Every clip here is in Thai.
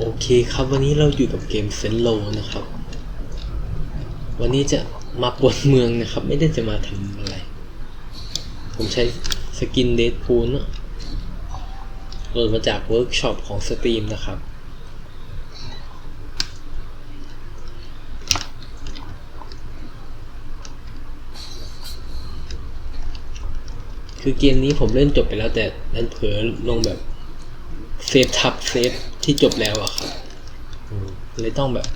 โอเคครับวันนี้เราอยู่กับเกมเซนโลนะครับ วันนี้จะมาปวดเมืองนะครับ ไม่ได้จะมาทำอะไร ผมใช้สกินเดดพูลโหลดมาจากเวิร์กช็อปของสตรีมนะครับ คือเกมนี้ผมเล่นจบไปแล้วแต่ดันเผลอลงแบบ เซฟทับเซฟที่จบแล้วอะครับอืมเลยต้องแบบ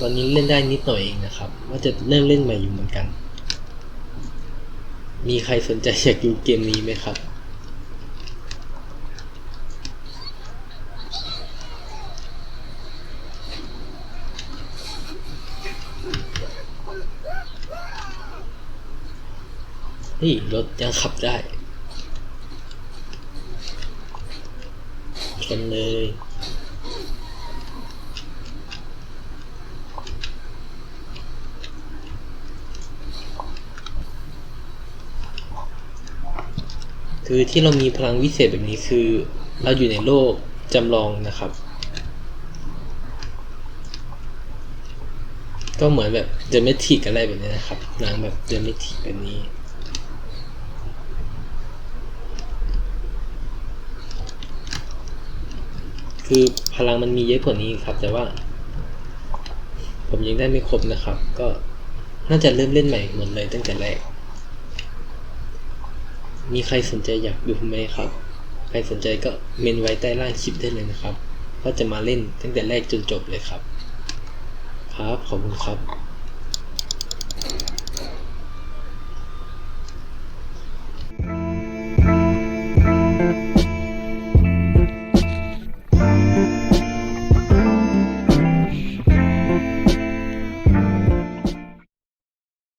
ตอนนี้เล่นได้นิดหน่อยเองนะครับ ว่าจะเริ่มเล่นใหม่อยู่เหมือนกัน มีใครสนใจอยากดูเกมนี้ไหมครับเฮ้ยรถยังขับได้ ชนเลยคือที่เรามีพลังวิเศษแบบนี้คือเราอยู่ในโลกจำลองนะครับ ก็เหมือนแบบเดเมทิกอะไรแบบนี้นะครับนังแบบเดเมทิกแบบนี้ คือพลังมันมีเยอะกว่านี้ครับ แต่ว่า ผมยังได้ไม่ครบนะครับ ก็น่าจะเริ่มเล่นใหม่หมดเลยตั้งแต่แรก มีใครสนใจอยากดูไหมครับ ใครสนใจก็เมนไว้ใต้ล่างคลิปได้เลยนะครับ ก็จะมาเล่นตั้งแต่แรกจนจบเลยครับ ครับ ขอบคุณครับ